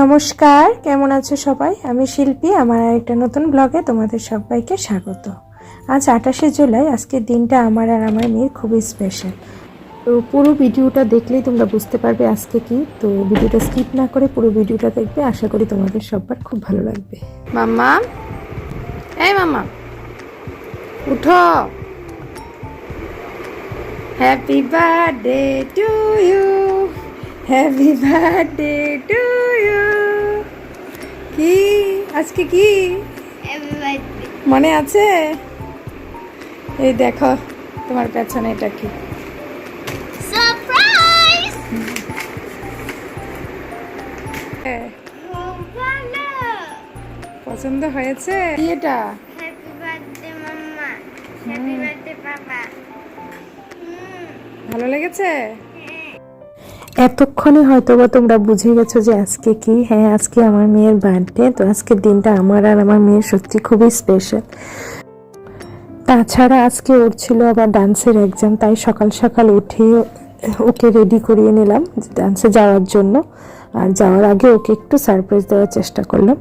নমস্কার, কেমন আছো সবাই? আমি শিল্পী, আমার আরেকটা নতুন ব্লগে তোমাদের সবাইকে স্বাগত। আজ আঠাশে জুলাই আজকের দিনটা আমার আর আমার মেয়ের খুবই স্পেশাল তো পুরো ভিডিওটা দেখলেই তোমরা বুঝতে পারবে আজকে কি। তো ভিডিওটা স্কিপ না করে পুরো ভিডিওটা দেখবে, আশা করি তোমাদের সবার খুব ভালো লাগবে। মাম্মা? এই মাম্মা, উঠো। Happy birthday to you happy birthday to কি? আজকে কি? মনে আছে? এই দেখো তোমার পেছনে এটা কি? হ্যাঁ। পছন্দ হয়েছে? এটা? ভালো লেগেছে? এতক্ষণে হয়তো বা তোমরা বুঝে গেছো যে আজকে কি। হ্যাঁ আজকে আমার মেয়ের বার্থডে তো আজকের দিনটা আমার আর আমার মেয়ের সত্যি খুবই স্পেশাল তাছাড়া আজকে ওর ছিল আবার ডান্সের এক্সাম তাই সকাল সকাল উঠে ওকে রেডি করিয়ে নিলাম ডান্সে যাওয়ার জন্য। আর যাওয়ার আগে ওকে একটু সারপ্রাইজ দেওয়ার চেষ্টা করলাম।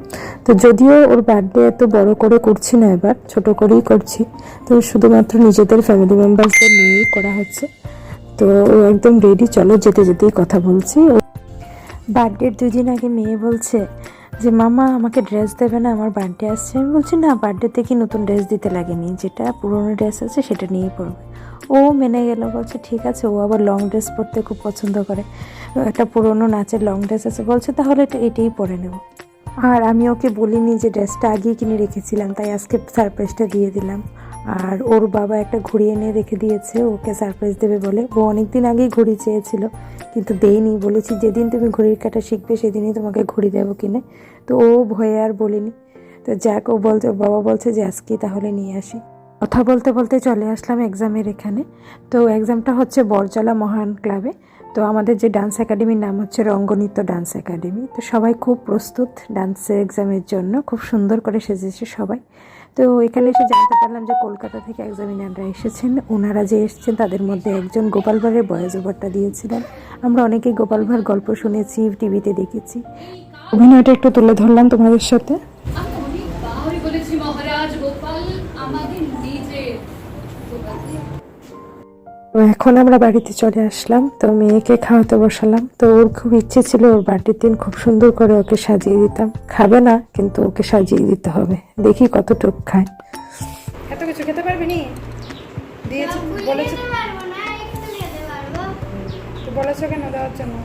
তো যদিও ওর বার্থডে এত বড় করে করছি না এবার, ছোট করেই করছি। তো শুধুমাত্র নিজেদের ফ্যামিলি মেম্বার্সদের নিয়েই করা হচ্ছে। তো ও একদম রেডি চলো যেতে যেতেই কথা বলছি। বার্থডের দুদিন আগে মেয়ে বলছে যে, মামা, আমাকে ড্রেস দেবে না, আমার বার্থডে আসছে। আমি বলছি, না বার্থডেতে কি নতুন ড্রেস দিতে লাগেনি? যেটা পুরনো ড্রেস আছে, সেটা নিয়েই পরবে। ও মেনে গেল, বলছে, ঠিক আছে। ও আবার লং ড্রেস পরতে খুব পছন্দ করে। একটা পুরনো নাচের লং ড্রেস আছে, বলছে, তাহলে এটা, এটাই পরে নেব। আর আমি ওকে বলিনি যে ড্রেসটা আগেই কিনে রেখেছিলাম, তাই আজকে সারপ্রাইজটা দিয়ে দিলাম। আর ওর বাবা একটা ঘড়ি এনে রেখে দিয়েছে, ওকে সারপ্রাইজ দেবে বলে। ও অনেকদিন আগেই ঘড়ি চেয়েছিল, কিন্তু দেইনি বলেছি, যেদিন তুমি ঘড়ির কাটা শিখবে, সেদিনই তোমাকে ঘড়ি দেবো কিনে। তো ও ভয়ে আর বলিনি। তো যাক, ও বলছে, বাবা বলছে যে, আজকেই তাহলে নিয়ে আসি। কথা বলতে বলতে চলে আসলাম এক্সামের এখানে। তো এক্সামটা হচ্ছে বরজলা মহান ক্লাবে তো আমাদের যে ডান্স একাডেমির নাম হচ্ছে রঙ্গনৃত্য ডান্স একাডেমি তো সবাই খুব প্রস্তুত ডান্সের এক্সামের জন্য। খুব সুন্দর করে সেজেছে সবাই। তো এখানে এসে জানতে পারলাম যে কলকাতা থেকে এক্সামিনাররা এসেছেন। ওনারা যে এসেছেন, তাদের মধ্যে একজন গোপাল ভাঁড়ের বয়স ওভারটা দিয়েছিলেন। আমরা অনেকেই গোপাল ভাঁড় গল্প শুনেছি টিভিতে দেখেছি। অভিনয়টা একটু তুলে ধরলাম তোমাদের সাথে। তো এখন আমরা বাড়িতে চলে আসলাম। তো মেয়েকে খাওয়াতে বসালাম। তো ওর খুব ইচ্ছে ছিল ওর বার্থডের দিন খুব সুন্দর করে ওকে সাজিয়ে দিতাম। খাবে না কিন্তু ওকে সাজিয়ে দিতে হবে। দেখি কতটুক খায়। এত কিছু খেতে পারবি নি? দিয়েছি বলেছি বলেছ কেন দেওয়ার জন্য?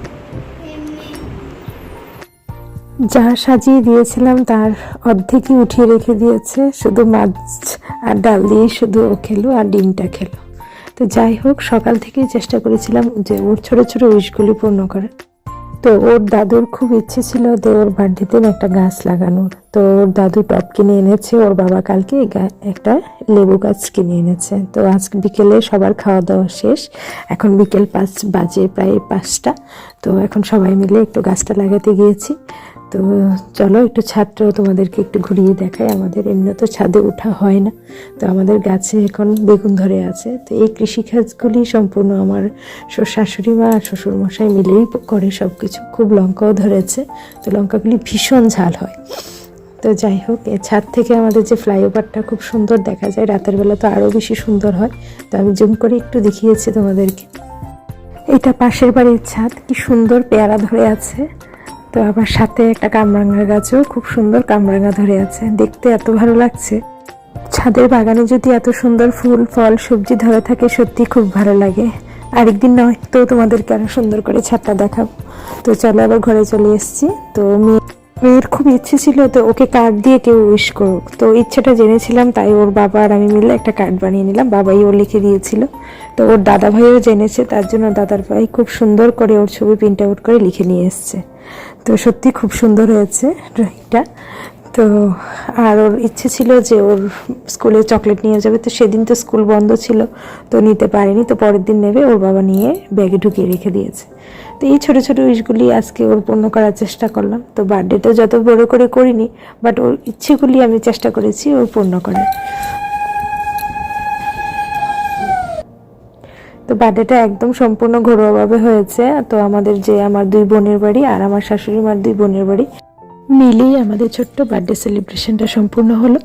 যা সাজিয়ে দিয়েছিলাম তার অর্ধেকই উঠিয়ে রেখে দিয়েছে। শুধু মাছ আর ডাল দিয়ে শুধু ও খেলো আর ডিমটা খেলো। তো যাই হোক, সকাল থেকেই চেষ্টা করেছিলাম যে ওর ছোট ছোট উইশগুলি পূর্ণ করার। তো ওর দাদুর খুব ইচ্ছে ছিল যে ওর বার্থডে দিন একটা গাছ লাগানোর। তো ওর দাদু টপ কিনে এনেছে, ওর বাবা কালকে একটা লেবু গাছ কিনে এনেছে। তো আজ বিকেলে সবার খাওয়া দাওয়া শেষ। এখন বিকেল পাঁচ বাজে প্রায় পাঁচটা। তো এখন সবাই মিলে একটু গাছটা লাগাতে গিয়েছি। তো চলো একটু ছাদটাও তোমাদেরকে একটু ঘুরিয়ে দেখাই। আমাদের এমনি তো ছাদে ওঠা হয় না। তো আমাদের গাছে এখন বেগুন ধরে আছে। তো এই কৃষিকাজগুলি সম্পূর্ণ আমার শাশুড়ি মা আর শ্বশুর মশাই মিলেই করে সব কিছু খুব লঙ্কাও ধরেছে। তো লঙ্কাগুলি ভীষণ ঝাল হয়। তো যাই হোক ছাদ থেকে আমাদের যে ফ্লাইওভারটা খুব সুন্দর দেখা যায়। রাতের বেলা তো আরও বেশি সুন্দর হয়। তো আমি জুম করে একটু দেখিয়েছি তোমাদেরকে। এটা পাশের বাড়ির ছাদ। কি সুন্দর পেয়ারা ধরে আছে। তো আবার সাথে একটা কামরাঙ্গা গাছও খুব সুন্দর কামরাঙ্গা ধরে আছে। দেখতে এত ভালো লাগছে। ছাদের বাগানে যদি এত সুন্দর ফুল, ফল, সবজি ধরে থাকে, সত্যি খুব ভালো লাগে। আরেকদিন নয় তো তোমাদেরকে আরও সুন্দর করে ছাদটা দেখাবো। তো চলো আবার ঘরে চলে এসছি। তো মেয়ে মেয়ের খুব ইচ্ছে ছিল তো ওকে কার্ড দিয়ে কেউ উইশ করুক। তো ইচ্ছেটা জেনেছিলাম, তাই ওর বাবা আর আমি মিলে একটা কার্ড বানিয়ে নিলাম। বাবাই ও লিখে দিয়েছিল। তো ওর দাদা ভাইও জেনেছে, তার জন্য দাদার ভাই খুব সুন্দর করে ওর ছবি প্রিন্ট আউট করে লিখে নিয়ে এসছে। তো সত্যি খুব সুন্দর হয়েছে ড্রয়িংটা তো আর ওর ইচ্ছে ছিল যে ওর স্কুলে চকলেট নিয়ে যাবে। তো সেদিন তো স্কুল বন্ধ ছিল, তো নিতে পারেনি। তো পরের দিন নেবে ওর বাবা নিয়ে ব্যাগে ঢুকিয়ে রেখে দিয়েছে। তো এই ছোটো ছোটো উইশগুলি আজকে ওর পূর্ণ করার চেষ্টা করলাম। তো বার্থডেটা যত বড় করে করিনি বাট ওর ইচ্ছেগুলি আমি চেষ্টা করেছি ওর পূর্ণ করার। তো বার্থডেটা একদম সম্পূর্ণ ঘরোয়াভাবে হয়েছে। তো আমাদের যে আমার দুই বোনের বাড়ি আর আমার শাশুড়ি মার দুই বোনের বাড়ি। মিলেই আমাদের ছোট্ট বার্থডে সেলিব্রেশনটা সম্পূর্ণ হলো।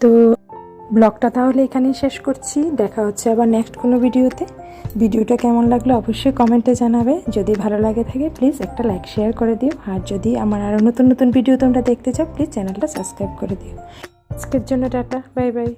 তো ব্লগটা তাহলে এখানেই শেষ করছি। দেখা হচ্ছে আবার নেক্সট কোনো ভিডিওতে। ভিডিওটা কেমন লাগল অবশ্যই কমেন্টে জানাবে। যদি ভালো লাগে থাকে প্লিজ একটা লাইক শেয়ার করে দিও। আর যদি আমার আরও নতুন নতুন ভিডিও তোমরা দেখতে চাও প্লিজ চ্যানেলটা সাবস্ক্রাইব করে দিও। আজকের জন্য টাটা বাই বাই